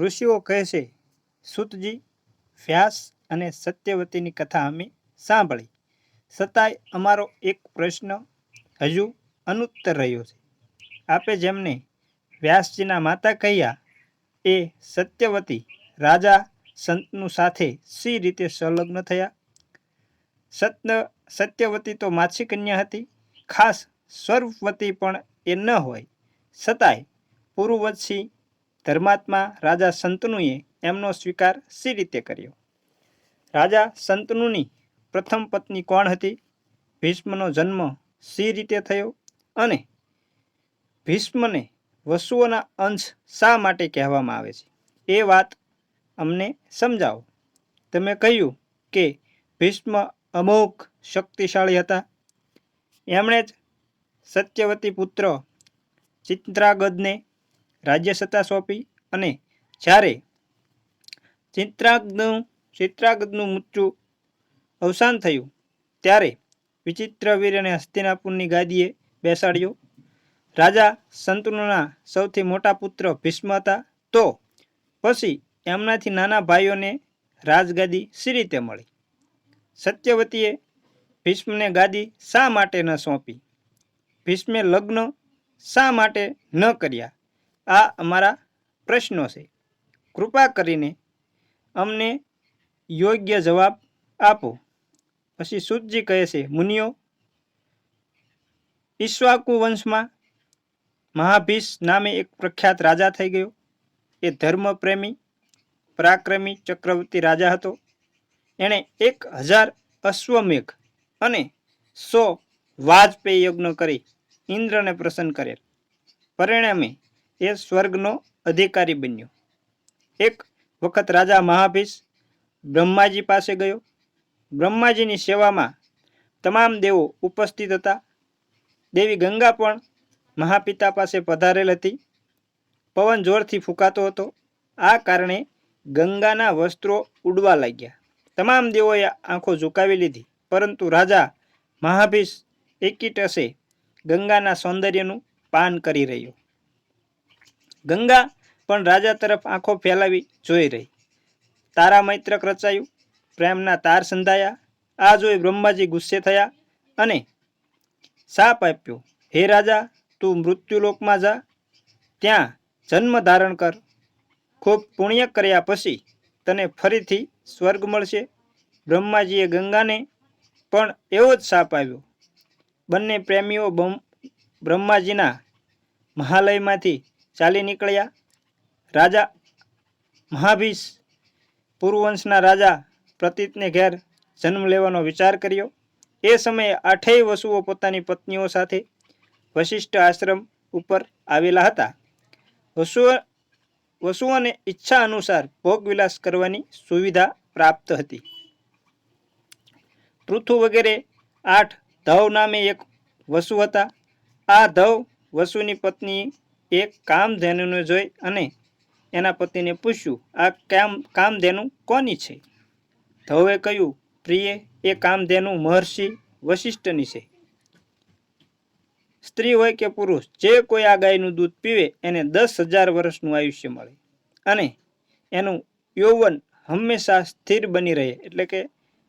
ઋષિઓ કહે છે, સુતજી, વ્યાસ અને સત્યવતીની કથા અમે સાંભળી. છતાંય અમારો એક પ્રશ્ન હજુ અનુત્તર રહ્યો છે. આપે જેમને વ્યાસજીના માતા કહ્યા, એ સત્યવતી રાજા સંતનું સાથે સી રીતે સંલગ્ન થયા? સત્ય સત્યવતી તો માછી કન્યા હતી. ખાસ સ્વરૂપવતી પણ એ ન હોય. છતાંય પૂર્વવત્સી ધર્માત્મા રાજા સંતનુએ એમનો સ્વીકાર સી રીતે કર્યો. રાજા સંતનુની પ્રથમ પત્ની કોણ હતી? ભીષ્મનો જન્મ સી રીતે થયો અને ભીષ્મને વસુઓના અંશ શા માટે કહેવામાં આવે છે? એ વાત અમને સમજાવો. તમે કહ્યું કે ભીષ્મ અમોઘ શક્તિશાળી હતા. એમણે જ સત્યવતી પુત્ર ચિત્રાગદને રાજ્ય સત્તા સોંપી અને જ્યારે ચિત્રાગદનું ચિત્રાગ્નનું મૃત્યુ અવસાન થયું, ત્યારે વિચિત્રવીર્યને હસ્તિનાપુરની ગાદીએ બેસાડ્યો. રાજા સંતનુના સૌથી મોટા પુત્ર ભીષ્મ હતા. તો પછી એમનાથી નાના ભાઈઓને રાજગાદી સી રીતે મળી? સત્યવતીએ ભીષ્મને ગાદી શા માટે ન સોંપી? ભીષ્મે લગ્ન શા માટે ન કર્યા? આ અમારા પ્રશ્નો છે. કૃપા કરીને અમને યોગ્ય જવાબ આપો. પછી સુતજી કહે છે, મુનિઓ, ઈશ્વાકુ વંશમાં મહાભીષ નામે એક પ્રખ્યાત રાજા થઈ ગયો. એ ધર્મપ્રેમી, પરાક્રમી ચક્રવર્તી રાજા હતો. એણે એક હજાર અશ્વમેઘ અને સો વાજપેયી યજ્ઞ કરી, ઇન્દ્રને પ્રસન્ન કરેલ. પરિણામે એ સ્વર્ગનો અધિકારી બન્યો. એક વખત રાજા મહાભીષ બ્રહ્માજી પાસે ગયો. બ્રહ્માજીની સેવામાં તમામ દેવો ઉપસ્થિત હતા. દેવી ગંગા પણ મહાપિતા પાસે પધારેલ હતી. પવન જોરથી ફૂંકાતો હતો. આ કારણે ગંગાના વસ્ત્રો ઉડવા લાગ્યા. તમામ દેવોએ આંખો ઝુકાવી લીધી. પરંતુ રાજા મહાભીષ એકીટસે ગંગાના સૌંદર્યનું પાન કરી રહ્યો. ગંગા પણ રાજા તરફ આંખો ફેલાવી જોઈ રહી. તારા મૈત્રક રચાયું, પ્રેમના તાર સંધાયા, આ જોઈ બ્રહ્માજી ગુસ્સે થયા અને શાપ આપ્યો, હે રાજા, તું મૃત્યુલોકમાં જા, ત્યાં જન્મ ધારણ કર. ખૂબ પુણ્ય કર્યા પછી તને ફરીથી સ્વર્ગ મળશે. બ્રહ્માજીએ ગંગાને પણ એવો જ શાપ આવ્યો બંને પ્રેમીઓ બ્રહ્માજીના મહાલયમાંથી ચાલી નીકળ્યા. રાજા મહાભીષ પૂર્વવંશના રાજા પ્રતીતને ઘેર જન્મ લેવાનો વિચાર કર્યો. એ સમયે આઠેય વસુઓ પોતાની પત્નીઓ સાથે વશિષ્ઠ આશ્રમ ઉપર આવેલા હતા. વસુઓ વસુઓને ઈચ્છા અનુસાર ભોગવિલાસ કરવાની સુવિધા પ્રાપ્ત હતી. પૃથુ વગેરે આઠ ધવ નામે એક વસુ હતા. આ ધવ વસુની પત્ની એક કામધેનુને જોઈ અને એના પતિને પૂછ્યું, આ કામ, કામધેનુ કોની છે? ધવે કહ્યું, પ્રિય, એ કામધેનુ મહર્ષિ વશિષ્ઠની છે. સ્ત્રી હોય કે પુરુષ, જે કોઈ આ ગાયનું દૂધ પીવે, એને દસ હજાર વર્ષનું આયુષ્ય મળે અને એનું યૌવન હંમેશા સ્થિર બની રહે, એટલે કે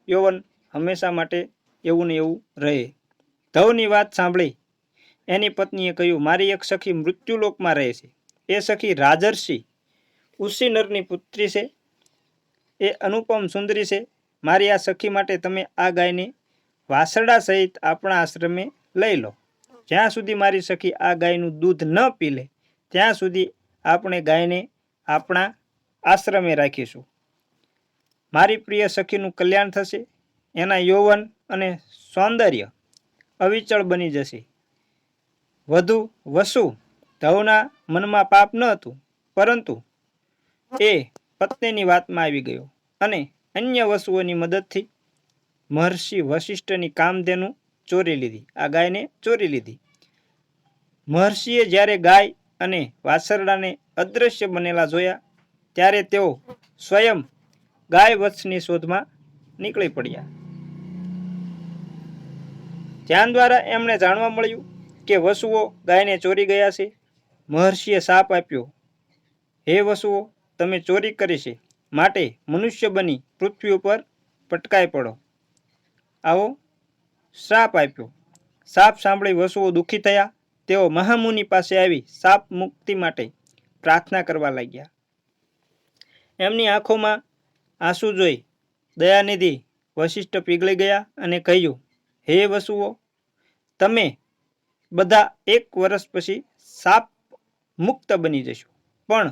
યૌવન હંમેશા માટે એવું ને એવું રહે. ધવની વાત સાંભળી એની પત્નીએ કહ્યું, મારી એક સખી મૃત્યુલોકમાં રહે છે. એ સખી રાજર્ષિ ઉશીનરની પુત્રી છે. એ અનુપમ સુંદરી છે. મારી આ સખી માટે તમે આ ગાયને વાસરડા સહિત આપણા આશ્રમે લઈ લો. જ્યાં સુધી મારી સખી આ ગાયનું દૂધ ન પી લે ત્યાં સુધી આપણે ગાયને આપણા આશ્રમે રાખીશું. મારી પ્રિય સખીનું કલ્યાણ થશે. એના યૌવન અને સૌંદર્ય અવિચળ બની જશે. વધુ વસુ ધવના મનમાં પાપ ન હતું, પરંતુ એ પત્નીની વાતમાં આવી ગયો અને અન્ય વસુઓની મદદથી મહર્ષિ વશિષ્ઠની કામધેનુ ચોરી લીધી. આ ગાયને ચોરી લીધી. મહર્ષિએ જ્યારે ગાય અને વાસરડાને અદૃશ્ય બનેલા જોયા, ત્યારે તેઓ સ્વયં ગાય વત્સની શોધમાં નીકળી પડ્યા. ધ્યાન દ્વારા એમણે જાણવા મળ્યું કે વસુઓ ગાયને ચોરી ગયા છે? મહર્ષિએ શાપ આપ્યો. હે વસુઓ, તમે ચોરી કરી છે. માટે મનુષ્ય બની પૃથ્વી ઉપર પટકાઈ પડો. આવો શ્રાપ આપ્યો. સાપ સાંભળી વસુઓ દુઃખી થયા. તેઓ મહામુનિ પાસે આવી સાપ મુક્તિ માટે પ્રાર્થના કરવા લાગ્યા. એમની આંખોમાં આંસુ જોઈ દયાનિધિ વશિષ્ઠ પીગળી ગયા અને કહ્યું, હે વસુઓ, તમે બધા એક વર્ષ પછી સાપ મુક્ત બની જશું. પણ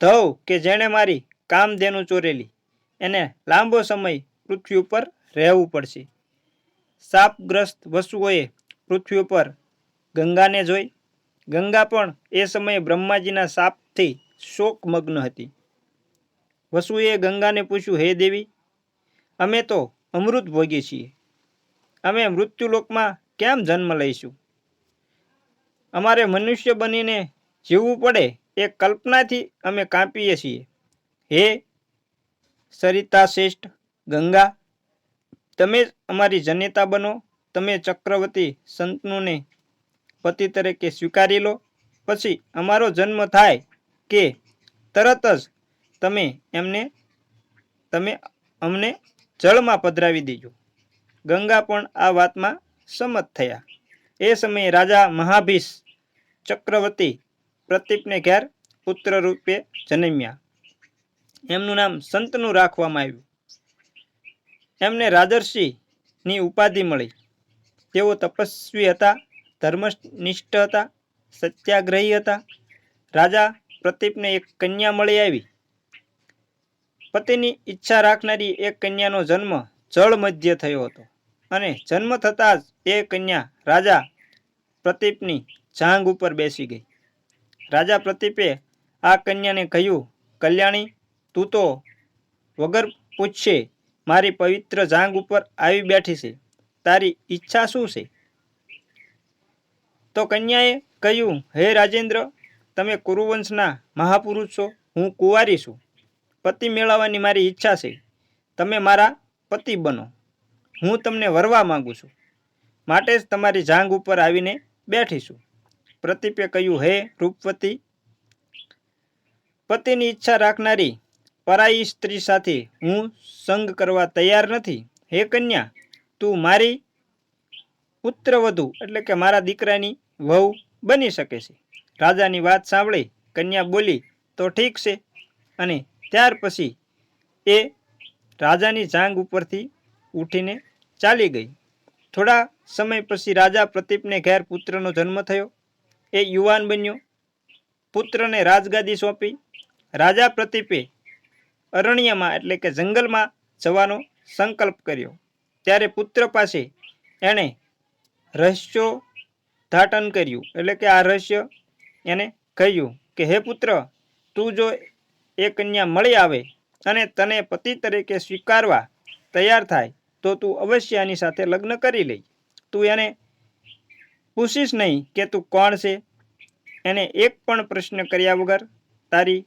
ધવ કે જેણે મારી કામધેનુ ચોરેલી, એને લાંબો સમય પૃથ્વી ઉપર રહેવું પડશે. સાપગ્રસ્ત વસ્તુઓએ પૃથ્વી ઉપર ગંગાને જોઈ. ગંગા પણ એ સમયે બ્રહ્માજીના સાપથી શોકમગ્ન હતી. વસુએ ગંગાને પૂછ્યું, હે દેવી, અમે તો અમૃત ભોગીએ છીએ. અમે મૃત્યુલોકમાં કેમ જન્મ લઈશું? અમારે મનુષ્ય બનીને જીવવું પડે એ કલ્પનાથી અમે કાંપીએ છીએ. હે સરિતા શ્રેષ્ઠ, ગંગા, તમે જ અમારી જનેતા બનો, તમે ચક્રવર્તી સંતનુને પતિ તરીકે સ્વીકારી લો. પછી અમારો જન્મ થાય કે તરત જ તમે એમને, તમે અમને જળમાં પધરાવી દેજો. ગંગા પણ આ વાતમાં સંમત થયા. એ સમયે રાજા મહાભીષ ચક્રવર્તી પ્રતીપને ઘેર પુત્ર રૂપે જન્મ્યા. એમનું નામ સંતનું રાખવામાં આવ્યું. એમને રાજર્ષિની ઉપાધિ મળી. તેઓ તપસ્વી હતા, ધર્મનિષ્ઠ હતા, સત્યાગ્રહી હતા. રાજા પ્રતીપને એક કન્યા મળી આવી. પતિની ઈચ્છા રાખનારી એક કન્યાનો જન્મ જળ મધ્ય થયો હતો અને જન્મ થતાં જ એ કન્યા રાજા પ્રતીપની જાંગ ઉપર બેસી ગઈ. રાજા પ્રતિપે આ કન્યાને કહ્યું, કલ્યાણી, તું તો વગર પૂછશે મારી પવિત્ર જાંગ ઉપર આવી બેઠી છે. તારી ઈચ્છા શું છે? તો કન્યાએ કહ્યું, હે રાજેન્દ્ર, તમે કુરુવંશના મહાપુરુષ છો. હું કુંવારી છું. પતિ મેળવવાની મારી ઈચ્છા છે. તમે મારા પતિ બનો. હું તમને વરવા માગું છું. માટે જ તમારી જાંગ ઉપર આવીને બેઠી છું. પ્રતિપે કહ્યું, હે રૂપવતી, પતિની ઈચ્છા રાખનારી પરાઈ સ્ત્રી સાથે હું સંગ કરવા તૈયાર નથી. હે કન્યા, તું મારી પુત્રવધુ એટલે કે મારા દીકરાની વહુ બની શકે છે. રાજાની વાત સાંભળી કન્યા બોલી, તો ઠીક છે. અને ત્યાર પછી એ રાજાની જાંગ ઉપરથી ઉઠીને ચાલી ગઈ. થોડા સમય પછી રાજા પ્રતીપને ઘેર પુત્રનો જન્મ થયો. એ યુવાન બન્યો. પુત્રને રાજગાદી સોંપી. રાજા પ્રતીપે અરણ્યમાં એટલે કે જંગલમાં જવાનો સંકલ્પ કર્યો. ત્યારે પુત્ર પાસે એણે રહસ્યો ધાટન કર્યું. એટલે કે આ રહસ્ય એને કહ્યું કે, હે પુત્ર, તું જો એ કન્યા મળી આવે અને તને પતિ તરીકે સ્વીકારવા તૈયાર થાય, તો તું અવશ્ય આની સાથે લગ્ન કરી લઈ. તું એને પૂછીશ નહીં કે તું કોણ છે? એને એક પણ પ્રશ્ન કર્યા વગર તારી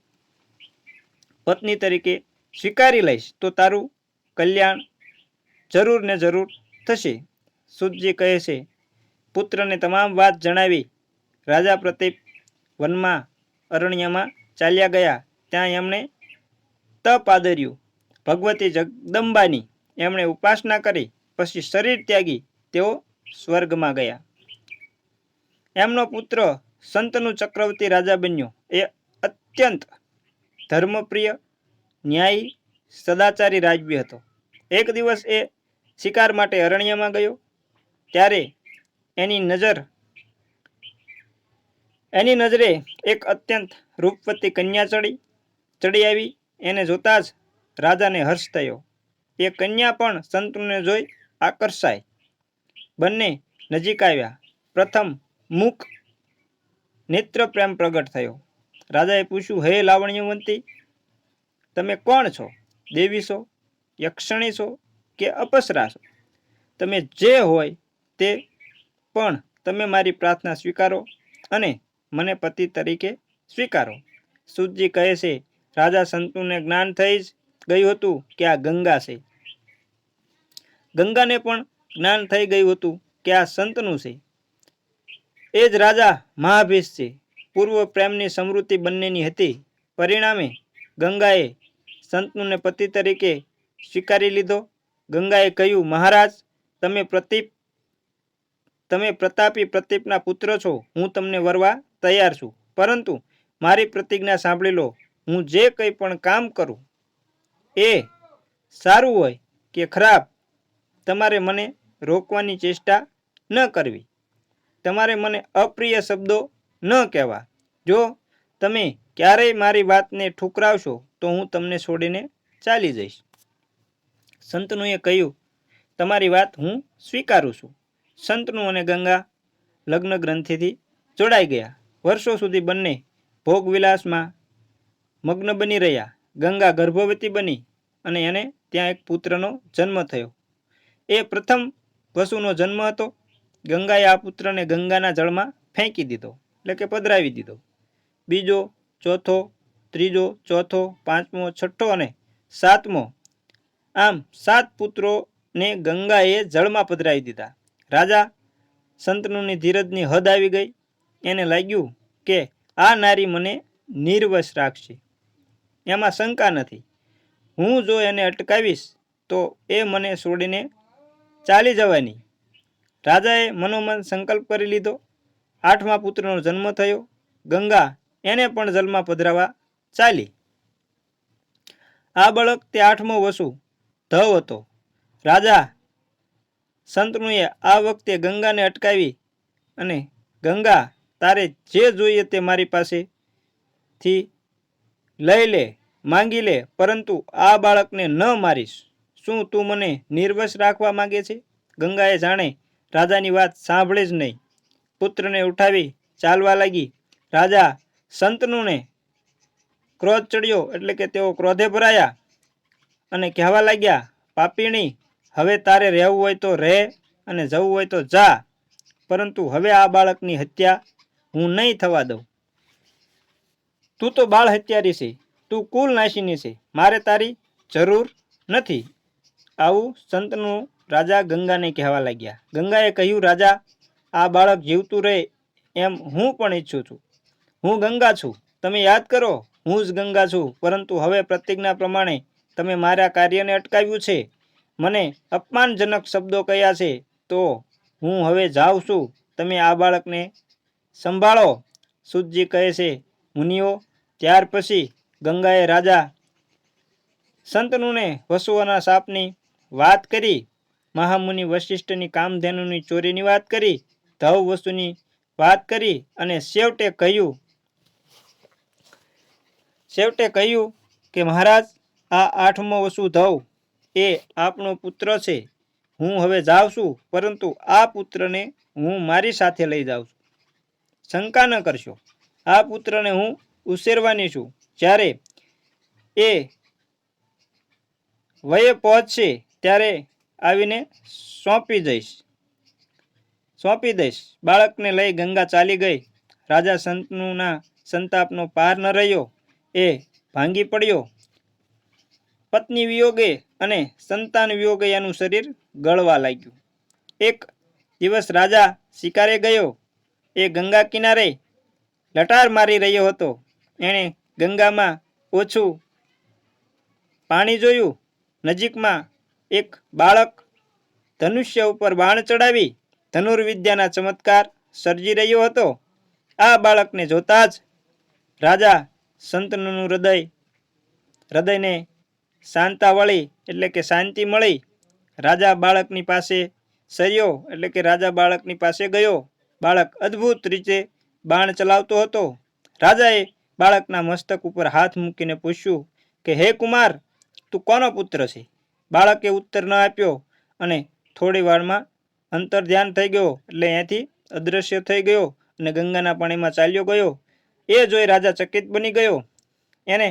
પત્ની તરીકે સ્વીકારી લઈશ તો તારું કલ્યાણ જરૂર ને જરૂર થશે. સુતજી કહે છે, પુત્રને તમામ વાત જણાવી. રાજા પ્રતીપ વનમાં અરણ્યમાં ચાલ્યા ગયા. ત્યાં એમણે તપ આદર્યું. ભગવતી જગદંબાની એમણે ઉપાસના કરી. પછી શરીર ત્યાગી. તેઓ સ્વર્ગમાં ગયા. એમનો પુત્ર સંતનું ચક્રવર્તી રાજા બન્યો. એ અત્યંત ધર્મપ્રિય, ન્યાયી, સદાચારી રાજવી હતો. એક દિવસ એ શિકાર માટે અરણ્યમાં ગયો. ત્યારે એની નજર, એની નજરે એક અત્યંત રૂપવતી કન્યા ચડી ચડી આવી. એને જોતા જ રાજાને હર્ષ થયો. એ કન્યા પણ સંતને જોઈ આકર્ષાય. બંને નજીક આવ્યા. પ્રથમ મુખ નેત્ર પ્રેમ પ્રગટ થયો. રાજાએ પૂછ્યું, હે લાવણ્યવંતી, તમે કોણ છો? દેવી છો યક્ષણી છો કે અપસરા છો તમે જે હોય તે પણ તમે મારી પ્રાર્થના સ્વીકારો અને મને પતિ તરીકે સ્વીકારો. સુતજી કહે છે, રાજા સંતુને જ્ઞાન થઈ જ ગયું હતું કે આ ગંગા છે. ગંગાને પણ જ્ઞાન થઈ ગયું હતું કે આ સંતનું છે. એ જ રાજા મહાભીષ છે પૂર્વ પ્રેમની સમૃદ્ધિ બંનેની હતી. પરિણામે ગંગાએ સંતનુને પતિ તરીકે સ્વીકારી લીધો. ગંગાએ કહ્યું, મહારાજ, તમે પ્રતિપ, તમે પ્રતાપી પ્રતિપના પુત્ર છો. હું તમને વરવા તૈયાર છું. પરંતુ મારી પ્રતિજ્ઞા સાંભળી લો. હું જે કંઈ પણ કામ કરું, એ સારું હોય કે ખરાબ, તમારે મને રોકવાની ચેષ્ટા ન કરવી. તમારે મને અપ્રિય શબ્દો ન કહેવા. જો તમે ક્યારેય મારી વાતને ઠુકરાવશો, તો હું તમને છોડીને ચાલી જઈશ. સંતનુએ કહ્યું, તમારી વાત હું સ્વીકારું છું. સંતનુ અને ગંગા લગ્ન ગ્રંથિથી જોડાઈ ગયા. વર્ષો સુધી બંને ભોગવિલાસમાં મગ્ન બની રહ્યા. ગંગા ગર્ભવતી બની અને એને ત્યાં એક પુત્રનો જન્મ થયો. એ પ્રથમ વસુનો જન્મ હતો. ગંગાએ આ પુત્રને ગંગાના જળમાં ફેંકી દીધો, એટલે કે પધરાવી દીધો. બીજો, ચોથો, ત્રીજો, ચોથો, પાંચમો, છઠ્ઠો અને સાતમો, આમ સાત પુત્રોને ગંગાએ જળમાં પધરાવી દીધા. રાજા સંતનુની ધીરજની હદ આવી ગઈ. એને લાગ્યું કે આ નારી મને નિર્વશ રાખશે. એમાં શંકા નથી. હું જો એને અટકાવીશ, તો એ મને છોડીને ચાલી જવાની. રાજાએ મનોમન સંકલ્પ કરી લીધો. આઠમા પુત્રનો જન્મ થયો. ગંગા એને પણ જલમાં પધરાવા ચાલી. આ બાળક તે આઠમો વસુ ધવ હતો. રાજા સંતનુએ આ વખતે ગંગાને અટકાવી અને ગંગા, તારે જે જોઈએ તે મારી પાસેથી લઈ લે, માંગી લે, પરંતુ આ બાળકને ન મારીશ. શું તું મને નિર્વશ રાખવા માંગે છે? ગંગાએ જાણે રાજાની વાત સાંભળે જ નહીં. પુત્રને ઉઠાવી ચાલવા લાગી. રાજા સંતનુને ક્રોધ ચડ્યો એટલે કે તેઓ ક્રોધે ભરાયા અને કહેવા લાગ્યા, પાપીણી, હવે તારે રહેવું હોય તો રહે અને જવું હોય તો જા. પરંતુ હવે આ બાળકની હત્યા હું નહીં થવા દઉં. તું તો બાળ હત્યારી છે. તું કુલ નાશીની છે. મારે તારી જરૂર નથી. આવું સંતનું રાજા ગંગાને કહેવા લાગ્યા. ગંગાએ કહ્યું, રાજા, આ બાળક જીવતું રહે એમ હું પણ ઈચ્છું છું. હું ગંગા છું. તમે યાદ કરો, હું જ ગંગા છું. પરંતુ હવે પ્રતિજ્ઞા પ્રમાણે તમે મારા કાર્યને અટકાવ્યું છે. મને અપમાનજનક શબ્દો કયા છે, તો હું હવે જાઉં છું. તમે આ બાળકને સંભાળો. સુતજી કહે છે, મુનિઓ, ત્યાર પછી ગંગાએ રાજા સંતનુને વસુઓના સાપની વાત કરી. મહામુનિ વશિષ્ઠની કામધેનુની ચોરીની વાત કરી, ધવ વસ્તુની વાત કરી અને છેવટે કહ્યું છેવટે કહ્યું કે મહારાજ, આ આઠમો વસુ ધવ એ આપણો પુત્ર છે. હું હવે જાઉં છું, પરંતુ આ પુત્રને હું મારી સાથે લઈ જાઉં છું. શંકા ન કરશો. આ પુત્રને હું ઉછેરવાની છું. જ્યારે એ વયે પહોંચશે, ત્યારે આવીને સોંપી દઈશ. સોંપી દઈશ. બાળકને લઈ ગંગા ચાલી ગઈ. રાજા સંતનુના સંતાપનો પાર ન રહ્યો. એ ભાંગી પડ્યો. પત્ની વિયોગે અને સંતાન વિયોગે એનું શરીર ગળવા લાગ્યું. એક દિવસ રાજા શિકારે ગયો. એ ગંગા કિનારે લટાર મારી રહ્યો હતો. એણે ગંગામાં ઓછું પાણી જોયું. નજીકમાં એક બાળક ધનુષ્ય ઉપર બાણ ચડાવી ધનુર્વિદ્યાના ચમત્કાર સર્જી રહ્યો હતો. આ બાળકને જોતા જ રાજા સંતનું હૃદય, હૃદયને શાંતા વળી એટલે કે શાંતિ મળી. રાજા બાળકની પાસે સર્યો એટલે કે રાજા બાળકની પાસે ગયો. બાળક અદ્ભુત રીતે બાણ ચલાવતો હતો. રાજાએ બાળકના મસ્તક ઉપર હાથ મૂકીને પૂછ્યું કે, હે કુમાર, તું કોનો પુત્ર છે? બાળકે ઉત્તર ન આપ્યો અને થોડી વારમાં અંતર ધ્યાન થઈ ગયો એટલે અહીંથી અદૃશ્ય થઈ ગયો અને ગંગાના પાણીમાં ચાલ્યો ગયો. એ જોઈ રાજા ચકિત બની ગયો. એને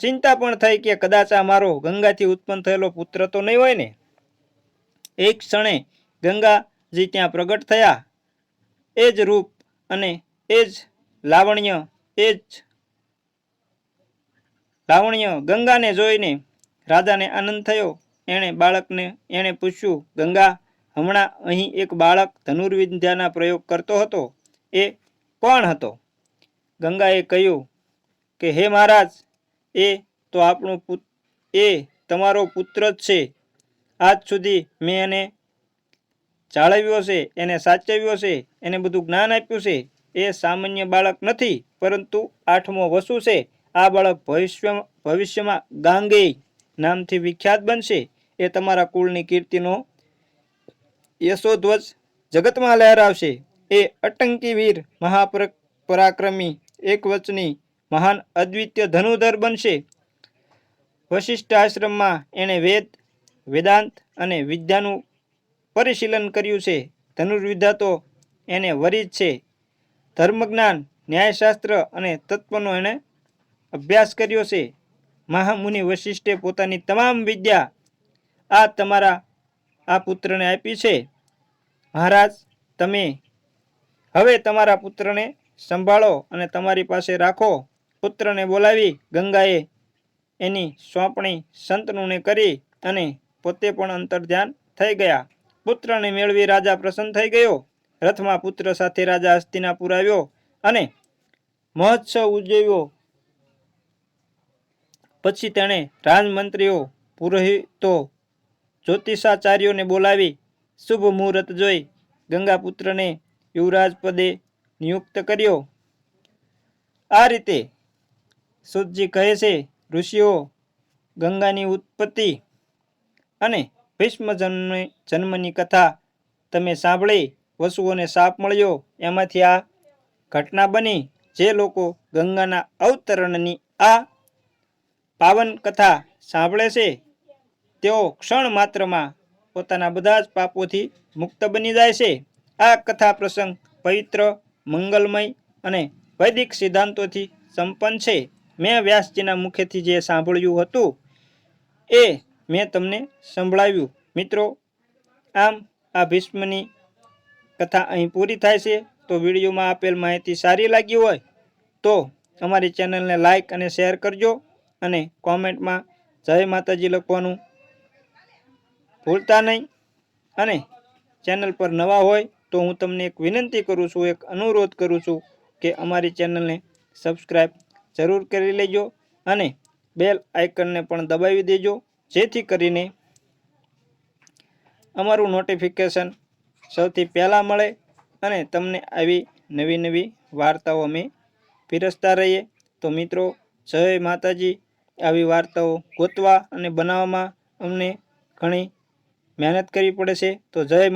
ચિંતા પણ થઈ કે કદાચ આ મારો ગંગાથી ઉત્પન્ન થયેલો પુત્ર તો નહીં હોય ને? એક ક્ષણે ગંગાજી ત્યાં પ્રગટ થયા. એ જ રૂપ અને એ જ લાવણ્ય, એ જ લાવણ્ય ગંગાને જોઈને રાજાને આનંદ થયો. એણે બાળકને, એણે પૂછ્યું, ગંગા, હમણાં અહીં એક બાળક ધનુર્વિદ્યાના પ્રયોગ કરતો હતો. એ કોણ હતો? ગંગાએ કહ્યું, કે હે મહારાજ, એ તો આપણું પુત, એ તમારો પુત્ર જ છે. આજ સુધી મેં એને જાળવ્યો છે, એને સાચવ્યો છે, એને બધું જ્ઞાન આપ્યું છે. એ સામાન્ય બાળક નથી, પરંતુ આઠમો વસુ છે. આ બાળક ભવિષ્ય ભવિષ્યમાં ગાંગેય નામથી વિખ્યાત બનશે એ તમારા કુળની કીર્તિનો યશોધ્વજ જગતમાં લહેરાવશે. એ અટંકી વીર, મહાપર, પરાક્રમી, એકવચની, મહાન અદ્વિતીય ધનુધર બનશે. વશિષ્ઠ આશ્રમમાં એણે વેદ, વેદાંત અને વિદ્યાનું પરિશીલન કર્યું છે. ધનુર્વિદ્યા તો એને વરિજ છે. ધર્મજ્ઞાન, ન્યાયશાસ્ત્ર અને તત્વનો એણે અભ્યાસ કર્યો છે. મહામુનિ વશિષ્ઠે પોતાની તમામ વિદ્યા આ તમારા, આ પુત્રને આપી છે. મહારાજ, તમે હવે તમારા પુત્રને સંભાળો અને તમારી પાસે રાખો. પુત્રને બોલાવી ગંગાએ એની સોંપણી સંતનુને કરી અને પોતે પણ અંતર્ધ્યાન થઈ ગયા. પુત્રને મેળવી રાજા પ્રસન્ન થઈ ગયો. રથમાં પુત્ર સાથે રાજા હસ્તિનાપુર આવ્યો અને મહોત્સવ ઉજવ્યો. પછી તેણે રાજમંત્રીઓ, પુરોહિતો, જ્યોતિષાચાર્યોને બોલાવી શુભ મુહૂર્ત જોઈ ગંગાપુત્રને યુવરાજ પદે નિયુક્ત કર્યો. આ રીતે સુતજી કહે છે, ઋષિઓ, ગંગાની ઉત્પત્તિ અને ભીષ્મ જન્મ, જન્મની કથા તમે સાંભળી, વસુઓને સાપ મળ્યો. એમાંથી આ ઘટના બની જે લોકો ગંગાના અવતરણની આ પાવન કથા સાંભળે છે, તેઓ ક્ષણ માત્રમાં પોતાના બધા જ પાપોથી મુક્ત બની જાય છે. આ કથા પ્રસંગ પવિત્ર, મંગલમય અને વૈદિક સિદ્ધાંતોથી સંપન્ન છે. મેં વ્યાસજીના મુખેથી જે સાંભળ્યું હતું, એ મેં તમને સંભળાવ્યું. મિત્રો, આમ આ ભીષ્મની કથા અહીં પૂરી થાય છે, તો વિડીયોમાં આપેલ માહિતી સારી લાગી હોય, તો અમારી ચેનલને લાઇક અને શેર કરજો. અને કોમેન્ટમાં જય માતાજી લખવાનું ભૂલતા નહીં. અને ચેનલ પર નવા હોય તો હું તમને એક વિનંતી કરું છું, એક અનુરોધ કરું છું કે અમારી ચેનલને સબસ્ક્રાઈબ જરૂર કરી લેજો અને બેલ આઇકનને પણ દબાવી દેજો, જેથી કરીને અમારું નોટિફિકેશન સૌથી પહેલાં મળે અને તમને આવી નવી નવી વાર્તાઓ અમે પીરસતા રહીએ. તો મિત્રો, જય માતાજી. આવી વાર્તાઓ ગોતવા અને બનાવવામાં અમને ઘણી મહેનત કરવી પડે છે. તો જય